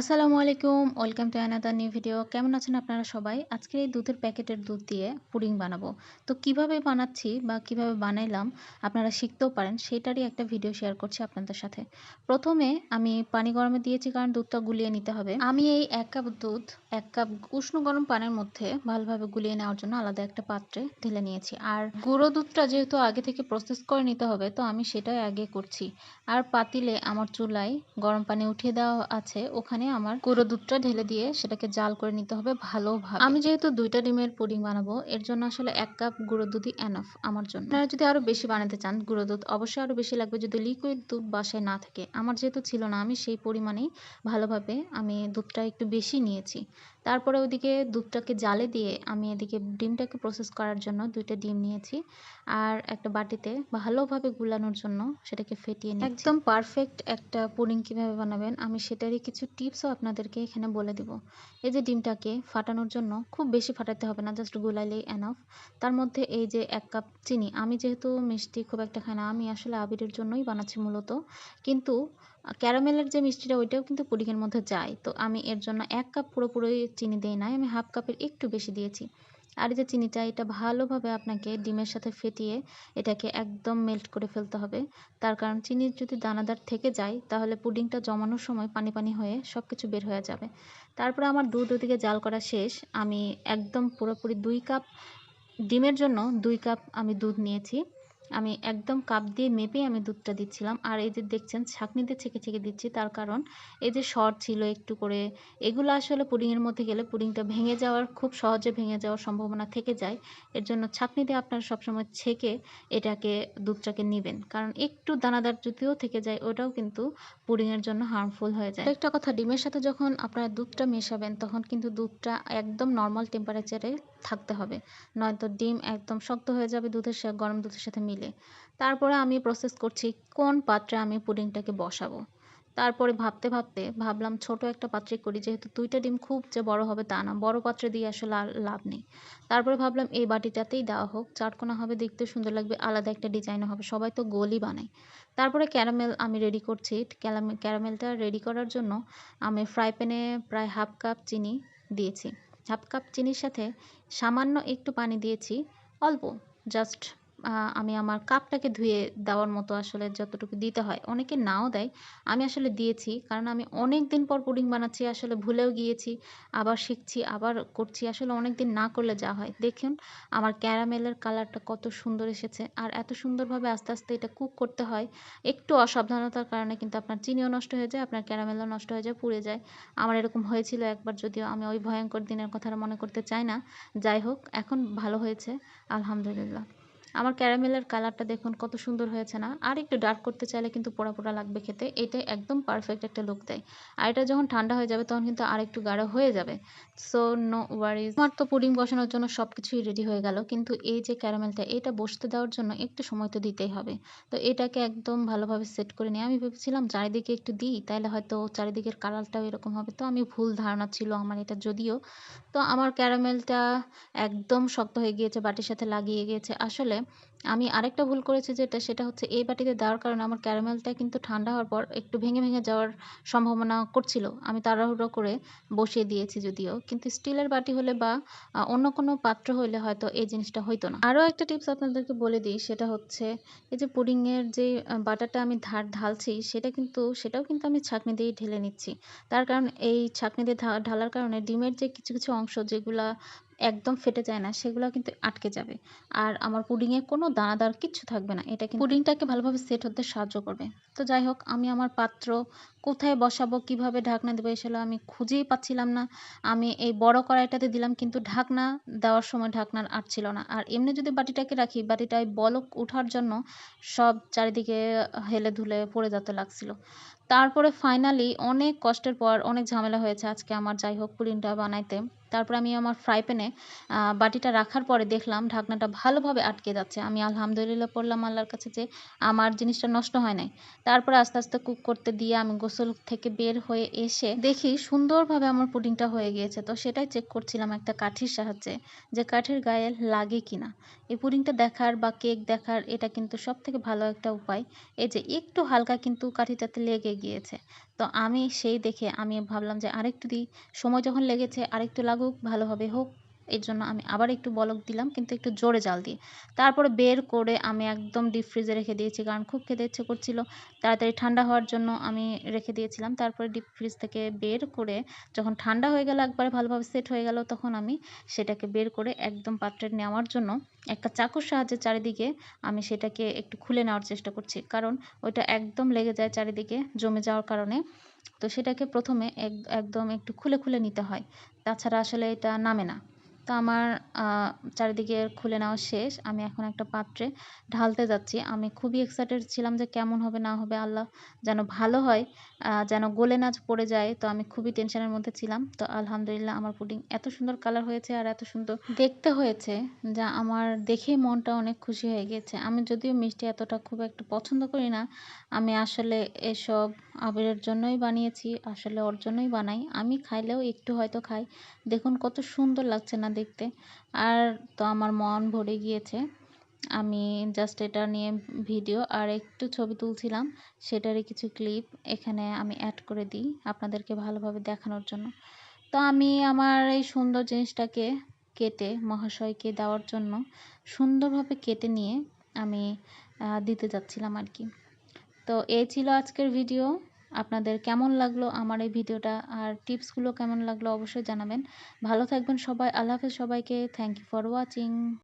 আসসালামু আলাইকুম, welcome to another new video কেমন আছেন আপনারা সবাই? আজকে এই দুধের প্যাকেটের দুধ দিয়ে পুডিং বানাবো। তো কীভাবে বানাচ্ছি বা কীভাবে বানাইলাম আপনারা শিখতেও পারেন, সেটারই একটা ভিডিও শেয়ার করছি আপনাদের সাথে। প্রথমে আমি পানি গরমে দিয়েছি কারণ দুধটা গুলিয়ে নিতে হবে। আমি এই এক কাপ দুধ, এক কাপ উষ্ণ গরম পানের মধ্যে ভালোভাবে গুলিয়ে নেওয়ার জন্য আলাদা একটা পাত্রে ঢেলে নিয়েছি। আর গুঁড়ো দুধটা যেহেতু আগে থেকে প্রসেস করে নিতে হবে, তো আমি সেটাই আগে করছি। আর পাতিলে আমার চুলায় গরম পানি উঠিয়ে দেওয়া আছে, ওখানে আমার গুঁড়ো দুধটা ঢেলে দিয়ে সেটাকে জাল করে নিতে হবে ভালোভাবে। আমি যেহেতু দুইটা ডিমের পুডিং বানাবো, এর জন্য আসলে এক কাপ গুঁড়ো দুধই এনাফ আমার জন্য। আপনারা যদি আরও বেশি বানাতে চান গুঁড়ো দুধ, অবশ্যই আরও বেশি লাগবে যদি লিকুইড দুধ বাসায় না থাকে। আমার যেহেতু ছিল না, আমি সেই পরিমাণেই ভালোভাবে আমি দুধটা একটু বেশি নিয়েছি। তারপরে ওদিকে দুধটাকে জালে দিয়ে আমি এদিকে ডিমটাকে প্রসেস করার জন্য দুইটা ডিম নিয়েছি। আর একটা বাটিতে ভালোভাবে গুলানোর জন্য সেটাকে ফেটিয়ে নিই একদম পারফেক্ট একটা পুডিং কীভাবে বানাবেন আমি সেটারই কিছু টিপসও আপনাদেরকে এখানে বলে দিব। এই যে ডিমটাকে ফাটানোর জন্য খুব বেশি ফাটাতে হবে না জাস্ট গুলাইলেই এনাফ তার মধ্যে এই যে এক কাপ চিনি, আমি যেহেতু মিষ্টি খুব একটা খাই না, আমি আসলে আবিরের জন্যই বানাচ্ছি মূলত। কিন্তু ক্যারামেলের যে মিষ্টিটা, ওইটাও কিন্তু পুডিংয়ের মধ্যে যায়। তো আমি এর জন্য এক কাপ পুরোপুরি চিনি দিই নাই, আমি হাফ কাপের একটু বেশি দিয়েছি। আর যে চিনিটা, এটা ভালোভাবে আপনাকে ডিমের সাথে ফেটিয়ে এটাকে একদম মেল্ট করে ফেলতে হবে। তার কারণ চিনির যদি দানাদার থেকে যায়, তাহলে পুডিংটা জমানোর সময় পানি পানি হয়ে সব কিছু বের হয়ে যাবে। তারপরে আমার দুধ ওদিকে জাল করা শেষ। আমি একদম পুরোপুরি দুই কাপ, ডিমের জন্য দুই কাপ আমি দুধ নিয়েছি। আমি একদম কাপ দিয়ে মেপে আমি দুধটা দিচ্ছিলাম। আর এই যে দেখছেন ছাঁকনি দিয়ে ছেঁকে ছেঁকে দিচ্ছি, তার কারণ এই যে শর্ট ছিল একটু করে, এগুলো আসলে পুডিংয়ের মধ্যে গেলে পুডিংটা ভেঙে যাওয়ার, খুব সহজে ভেঙে যাওয়ার সম্ভাবনা থেকে যায়। এর জন্য ছাঁকনি দিয়ে আপনারা সবসময় ছেঁকে এটাকে, দুধটাকে নেবেন। কারণ একটু দানাদার যদিও থেকে যায়, ওটাও কিন্তু পুডিংয়ের জন্য হার্মফুল হয়ে যায়। একটা কথা, ডিমের সাথে যখন আপনারা দুধটা মেশাবেন, তখন কিন্তু দুধটা একদম নর্মাল টেম্পারেচারে থাকতে হবে। নয়তো ডিম একদম শক্ত হয়ে যাবে দুধের সাথে গরম দুধের সাথে মিলে তারপরে আমি প্রসেস করছি কোন পাত্রে আমি পুডিংটাকে বসাবো। তারপরে ভাবতে ভাবতে ভাবলাম ছোট একটা পাত্রে করি, যেহেতু দুইটা ডিম খুব যে বড় হবে তা না, বড় পাত্রে দিয়ে আসলে লাভ নেই। তারপরে ভাবলাম এই বাটিটাতেই দেওয়া হোক চারকোনা হবে, দেখতে সুন্দর লাগবে, আলাদা একটা ডিজাইনও হবে, সবাই তো গোলই বানায়। তারপরে ক্যারামেল আমি রেডি করছি ক্যারামেলটা রেডি করার জন্য আমি ফ্রাই প্যানে প্রায় হাফ কাপ চিনি দিয়েছি। হাফ কাপ চিনির সাথে সামান্য একটু পানি দিয়েছি, অল্প জাস্ট আমি আমার কাপটাকে ধুয়ে দেওয়ার মতো আসলে যতটুকু দিতে হয়, অনেকে নাও দেয়। আমি আসলে দিয়েছি, কারণ আমি অনেক দিন পর পুডিং বানাচ্ছি, আসলে ভুলেও গিয়েছি, আবার শিখছি, আবার করছি, আসলে অনেক দিন না করলে যা হয়। দেখুন, আমার ক্যারামেলের কালারটা কত সুন্দর এসেছে, আর এত সুন্দরভাবে আস্তে আস্তে এটা কুক করতে হয়, একটু অসাবধানতার কারণে কিন্তু আপনার চিনিও নষ্ট হয়ে যায়, আপনার ক্যারামেলও নষ্ট হয়ে যায়, পুড়ে যায়। আমার এরকম হয়েছিল একবার, যদিও আমি ওই ভয়ঙ্কর দিনের কথাটা মনে করতে চাই না। যাই হোক, এখন ভালো হয়েছে, আলহামদুলিল্লাহ। আমার ক্যারামেলের কালারটা দেখুন কত সুন্দর হয়েছে না? আর একটু ডার্ক করতে চাইলে কিন্তু পোড়া পোড়া লাগবে খেতে। এটা একদম পারফেক্ট একটা লুক দেয়। আর এটা যখন ঠান্ডা হয়ে যাবে তখন কিন্তু আর একটু গাঢ় হয়ে যাবে। সো নো ওয়ারিজ আমার তো পুডিং বসানোর জন্য সব কিছুই রেডি হয়ে গেল। কিন্তু এই যে ক্যারামেলটা, এটা বসতে দেওয়ার জন্য একটু সময় তো দিতেই হবে। তো এটাকে একদম ভালোভাবে সেট করে নিয়ে আমি ভেবেছিলাম চারিদিকে একটু দিই তাহলে হয়তো চারিদিকের কালারটাও এরকম হবে। তো আমি ভুল ধারণা ছিল আমার এটা যদিও। তো আমার ক্যারামেলটা একদম শক্ত হয়ে গিয়েছে, বাটির সাথে লাগিয়ে গিয়েছে। আসলে আমি আরেকটা ভুল করেছি যেটা, সেটা হচ্ছে এই বাটিতে দেওয়ার কারণে আমার ক্যারামেলটা কিন্তু ঠান্ডা হওয়ার পর একটু ভেঙে ভেঙে যাওয়ার সম্ভাবনা করছিল। আমি তাড়াহুড়ো করে বসিয়ে দিয়েছি যদিও। কিন্তু স্টিলের বাটি হলে বা অন্য কোনো পাত্র হলে হয়তো এই জিনিসটা হইতো না। আরও একটা টিপস আপনাদেরকে বলে দিই, সেটা হচ্ছে এই যে পুডিংয়ের যে বাটারটা আমি ধার, ঢালছি, সেটা কিন্তু, সেটাও কিন্তু আমি ছাঁকনি দিয়েই ঢেলে নিচ্ছি। তার কারণ এই ছাঁকনি দিয়ে ঢালার কারণে ডিমের যে কিছু কিছু অংশ যেগুলা একদম ফেটে যায় না, সেগুলো কিন্তু আটকে যাবে। আর আমার পুডিংয়ে কোনো দানাদার কিচ্ছু থাকবে না, এটা কিন্তু পুডিংটাকে ভালোভাবে সেট হতে সাহায্য করবে। তো যাই হোক, আমি আমার পাত্র কোথায় বসাবো, কীভাবে ঢাকনা দেবো এসে আমি খুঁজেই পাচ্ছিলাম না। আমি এই বড় কড়াইটাতে দিলাম কিন্তু ঢাকনা দেওয়ার সময় ঢাকনার আটছিল না। আর এমনি যদি বাটিটাকে রাখি, বাটিটায় বলক ওঠার জন্য সব চারিদিকে হেলে ধুলে পড়ে যেতে লাগছিল। তারপরে ফাইনালি অনেক কষ্টের পর অনেক ঝামেলা হয়েছে আজকে আমার যাই হোক পুডিংটা বানাইতে। তারপর আমি আমার ফ্রাই প্যানে বাটিটা রাখার পরে দেখলাম ঢাকনাটা ভালোভাবে আটকে যাচ্ছে। আমি আলহামদুলিল্লাহ পড়লাম আল্লাহর কাছে যে আমার জিনিসটা নষ্ট হয় নাই। তারপরে আস্তে আস্তে কুক করতে দিয়ে আমি গোসল থেকে বের হয়ে এসে দেখি সুন্দরভাবে আমার পুডিংটা হয়ে গিয়েছে। তো সেটাই চেক করছিলাম একটা কাঠির সাহায্যে যে কাঠের গায়ে লাগে কিনা। এই পুডিংটা দেখার বা কেক দেখার এটা কিন্তু সব থেকে ভালো একটা উপায়। এই যে একটু হালকা কিন্তু কাঠিটাতে লেগে গিয়েছে। তো আমি সেই দেখে আমি ভাবলাম যে আরেকটু দিই সময় যখন লেগেছে আরেকটু লাগুক, ভালোভাবে হোক, এর জন্য আমি আবার একটু বলক দিলাম, কিন্তু একটু জোরে জাল দিয়ে। তারপরে বের করে আমি একদম ডিপ ফ্রিজে রেখে দিয়েছি, কারণ খুব খেতে ইচ্ছে করছিল। তাড়াতাড়ি ঠান্ডা হওয়ার জন্য আমি রেখে দিয়েছিলাম। তারপরে ডিপ ফ্রিজ থেকে বের করে যখন ঠান্ডা হয়ে গেল, একবারে ভালোভাবে সেট হয়ে গেল, তখন আমি সেটাকে বের করে একদম পাত্রে নেওয়ার জন্য একটা চাকুর সাহায্যে চারিদিকে আমি সেটাকে একটু খুলে নেওয়ার চেষ্টা করছি। কারণ ওইটা একদম লেগে যায় চারিদিকে, জমে যাওয়ার কারণে। তো সেটাকে প্রথমে এক, একদম একটু খুলে খুলে নিতে হয়। তাছাড়া আসলে এটা নামে না। তো আমার চারিদিকে খুলে নেওয়া শেষ। আমি এখন একটা পাত্রে ঢালতে যাচ্ছি। আমি খুবই এক্সাইটেড ছিলাম যে কেমন হবে, না হবে, আল্লাহ যেন ভালো হয় যেন গোলে নাচ পড়ে যায়। তো আমি খুবই টেনশনের মধ্যে ছিলাম। তো আলহামদুলিল্লাহ আমার পুডিং এত সুন্দর কালার হয়েছে আর এত সুন্দর দেখতে হয়েছে যা আমার দেখেই মনটা অনেক খুশি হয়ে গেছে। আমি যদিও মিষ্টি এতটা খুব একটা পছন্দ করি না, আমি আসলে এসব আবিরের জন্যই বানিয়েছি, আসলে ওর জন্যই বানাই। আমি খাইলেও একটু হয়তো খাই। দেখুন কত সুন্দর লাগছে না দেখতে। আর তো আমার মন ভরে গিয়েছে। আমি জাস্ট এটা নিয়ে ভিডিও আর একটু ছবি তুলছিলাম। সেটারই কিছু ক্লিপ এখানে আমি অ্যাড করে দিই আপনাদেরকে ভালোভাবে দেখানোর জন্য। তো আমি আমার এই সুন্দর জিনিসটাকে কেটে, মহাশয়কে দেওয়ার জন্য সুন্দরভাবে কেটে নিয়ে আমি দিতে যাচ্ছিলাম আর কি। তো এই ছিল আজকের ভিডিও আপনাদের কেমন লাগল আমার এই ভিডিওটা আর টিপসগুলো কেমন লাগল অবশ্যই জানাবেন। ভালো থাকবেন সবাই, আল্লাহ হাফেজ সবাইকে। Thank you for watching